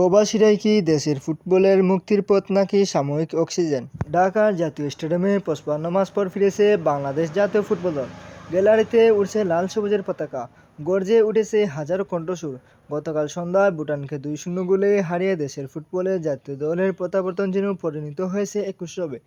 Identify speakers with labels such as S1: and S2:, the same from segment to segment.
S1: প্রবাসীরাই কি দেশের ফুটবলের মুক্তির পথ নাকি সাময়িক অক্সিজেন? ঢাকার জাতীয় স্টেডিয়ামে পঁচপান্ন মাস পর ফিরেছে বাংলাদেশ জাতীয় ফুটবল দল। গ্যালারিতে উঠছে লাল সবুজের পতাকা। গর্জে উঠেছে হাজারো কণ্ঠসুর গতকাল সন্ধ্যায় ভুটানকে দুই শূন্য গোলে হারিয়ে দেশের ফুটবলের জাতীয় দলের প্রত্যাবর্তন যেন পরিণত হয়েছে এক উৎসবে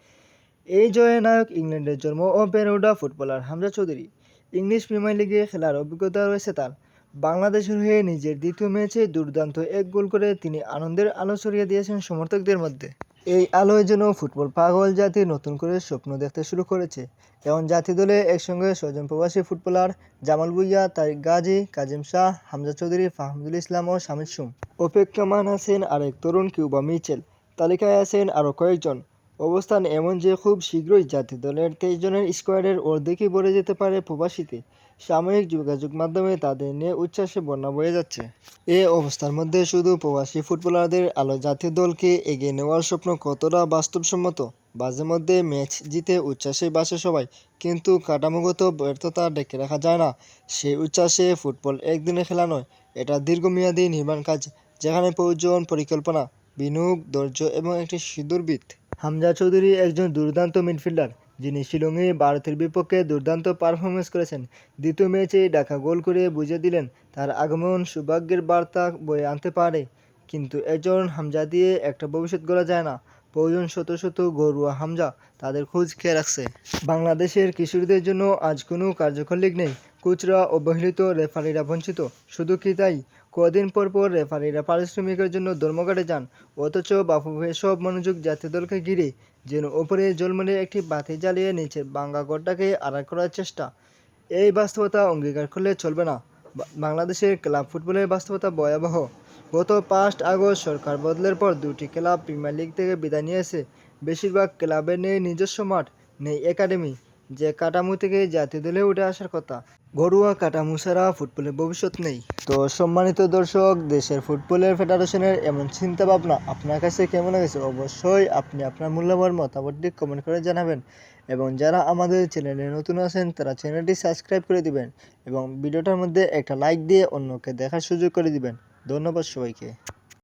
S1: এই জয়ে নায়ক ইংল্যান্ডের জন্ম ও ওঠা footballer Hamza Chowdhury. English premier লিগে খেলার অভিজ্ঞতা রয়েছে তার। বাংলাদেশের হয়ে নিজের দ্বিতীয় ম্যাচে দুর্দান্ত এক গোল করে তিনি আনন্দের আলো ছড়িয়ে দিয়েছেন সমর্থকদের মধ্যে। এই আলোয় যেন ফুটবল পাগল জাতি নতুন করে স্বপ্ন দেখতে শুরু করেছে। এমন জাতি দলে একসঙ্গে ছয়জন প্রবাসী ফুটবলার জামাল ভুইয়া, তারিক গাজী, কাজিম শাহ, হামজা চৌধুরী, ফাহমুদুল ইসলাম ও শামিদ সুম। অপেক্ষমান আছেন আরেক তরুণ কিউবা মিচেল। তালিকায় আছেন আরও কয়েকজন। অবস্থান এমন যে খুব শীঘ্রই জাতীয় দলের তেইশ জনের স্কোয়াডের অর্ধেকই ভরে যেতে পারে প্রবাসীতে। সাময়িক যোগাযোগ মাধ্যমে তাদের নিয়ে উচ্ছ্বাসে বন্যা বয়ে যাচ্ছে। এ অবস্থার মধ্যে শুধু প্রবাসী ফুটবলারদের আলো জাতীয় দলকে এগিয়ে নেওয়ার স্বপ্ন কতটা বাস্তবসম্মত? মাঝে মধ্যে ম্যাচ জিতে উচ্ছ্বাসে বাসে সবাই, কিন্তু কাঠামোগত ব্যর্থতা ডেকে রাখা যায় না। সেই উচ্ছ্বাসে ফুটবল একদিনে খেলা নয়, এটা দীর্ঘমেয়াদী নির্মাণ কাজ, যেখানে প্রয়োজন পরিকল্পনা, বিনিয়োগ, ধৈর্য এবং একটি সিঁদুরবিদ। হামজা চৌধুরী একজন দুর্দান্ত মিডফিল্ডার, যিনি শিলংয়ে ভারতের বিপক্ষে দুর্দান্ত পারফরমেন্স করেছেন। দ্বিতীয় ম্যাচে ডাকা গোল করে বুঝিয়ে দিলেন, তার আগমন সৌভাগ্যের বার্তা বয়ে আনতে পারে। কিন্তু একজন হামজা দিয়ে একটা ভবিষ্যৎ গড়া যায় না। প্রয়োজন শত শত ঘরোয়া হামজা তাদের খোঁজ খেয়ে রাখছে। বাংলাদেশের কিশোরদের জন্য আজ কোনো কার্যকর লিগ নেই। কোচরা অবহেলিত রেফারিরা বঞ্চিত। শুধু কি তাই? কদিন পর পর রেফারিরা পারিশ্রমিকের জন্য ধর্মঘটে যান। অথচ বাফুফে সব মনোযোগ জাতীয় দলকে ঘিরে, যেন ওপরে জলমলে একটি বাতি জ্বালিয়ে নিচের বাঙ্গা গড়টাকে আড়াল করার চেষ্টা। এই বাস্তবতা অঙ্গীকার করলে চলবে না। বাংলাদেশের ক্লাব ফুটবলের বাস্তবতা ভয়াবহ। গত পাঁচ আগস্ট সরকার বদলের পর দুটি ক্লাব প্রিমিয়ার লিগ থেকে বিদায় নিয়েছে। বেশিরভাগ ক্লাবের নেই নিজস্ব মাঠ, নেই একাডেমি। যে কাঠামো থেকে জাতীয় দলে উঠে আসার কথা। ঘরোয়া কাঠামো ছাড়া ফুটবলের ভবিষ্যৎ নেই। তো সম্মানিত দর্শক, দেশের ফুটবলের ফেডারেশনের এমন চিন্তা ভাবনা আপনার কাছে কেমন লাগেছে? অবশ্যই আপনি আপনার মূল্যবান মতামতটি কমেন্ট করে জানাবেন। এবং যারা আমাদের চ্যানেলে নতুন আছেন, তারা চ্যানেলটি সাবস্ক্রাইব করে দিবেন এবং ভিডিওটার মধ্যে একটা লাইক দিয়ে অন্যকে দেখার সুযোগ করে দিবেন। ধন্যবাদ সবাইকে।